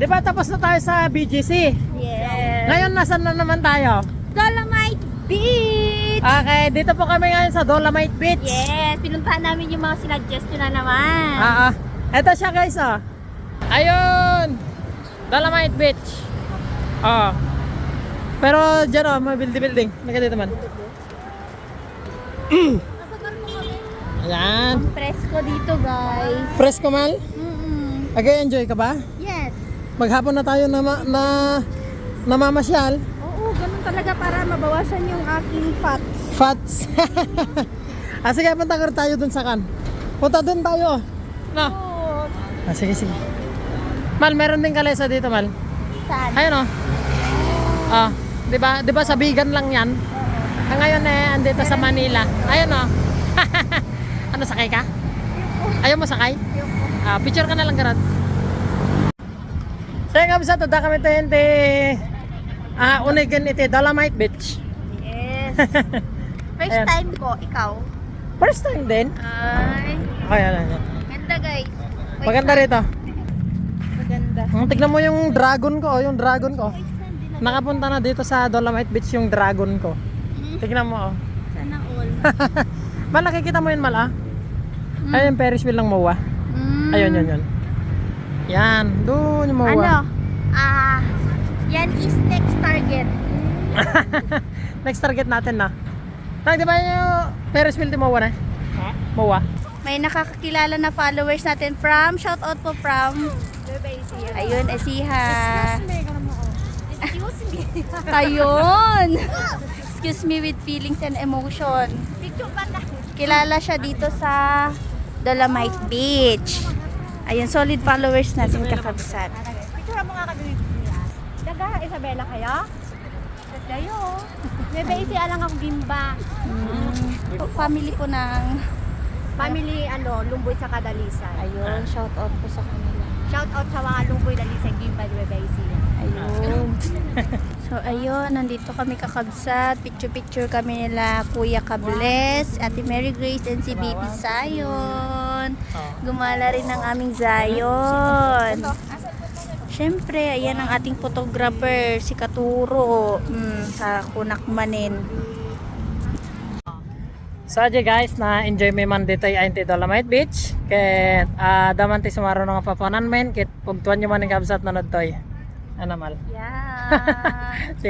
Di ba tapos na tayo sa BGC? Yes. Ngayon, nasan na naman tayo? Dolomite Beach! Okay, dito po kami ngayon sa Dolomite Beach. Yes, pinuntahan namin yung mga sinuggest nyo na naman. Ah, ah. Ito siya guys, oh. Ayun! Dolomite Beach. Oh. Pero dyan, oh, mga building-building. Naka dito man. Ayan. Presko dito, guys. Presko mal. Mm-mm. Nag-enjoy ka ba? Maghapon na tayo na, ma- na namamasyal. Oo, ganun talaga para mabawasan yung aking fat. Fats. ah, sige, punta ka tayo dun sa kan. Punta dun tayo. No. Oo. Ah, sige, sige. Mal, meron din kalesa dito, Mal. Saan? Ayun, oh. Ah, 'di ba? 'Di ba sa Bigan lang 'yan? Ah, ngayon eh andito sa Manila. Ayun, oh. ano sakay ka? Ayaw mo sakay? Ah, picture ka na lang karat. Saya nga bisa tada kami tayo hindi ah unigan iti Dolomite Beach. Yes. First Ayan. time ko, ikaw. First time din. Ay, Ay, ano, ano. ganda guys. Wait Maganda lang. rito. Maganda. Mm, tignan mo yung dragon ko, oh, yung dragon ko. Nakapunta na dito sa Dolomite Beach yung dragon ko. Tignan mo, oh. Sana all. Mal, nakikita mo yun, Mal, ah? Ayun yung Ferris wheel ng MOA. Mm. Ayun, yun, yun. Yan, doon yung MOA. Ano? Ah, yan is next target. Next target natin na. Nang, di ba yung Ferris wheel MOA na? MOA. May nakakakilala na followers natin from, shout out po from, ayun, Esiha. Excuse me. Ayun! Excuse me with feelings and emotion. Kilala siya dito sa Dolomite Beach. Ayun, solid followers natin kakabsat. Picture mo nga kami niya. Daga, Isabela kayo? Kayo. May baisi alang ako gimba. Mm, family po ng, Family, ano, Lumboy sa Kadalisan. ayun, shout out po sa kanila. Shout out sa mga Lumboy Dalisan, Gimba, May baisi. Ayun. So ayun, nandito kami kakabsat. Picture-picture kami nila Kuya Kables, Ate Mary Grace, and si Baby Zion. Gumala rin ang aming Zion. Siyempre, ayan ang ating photographer, si Katuro, mm, sa Kunakmanin. So aja guys, na enjoy mi man dito ay inti Dolomite Beach. Ket ah daman ti sumaro nga papanan men ket pugtuan nyo man ang kabsat na nagtoy. Ano mal? Yeah. Si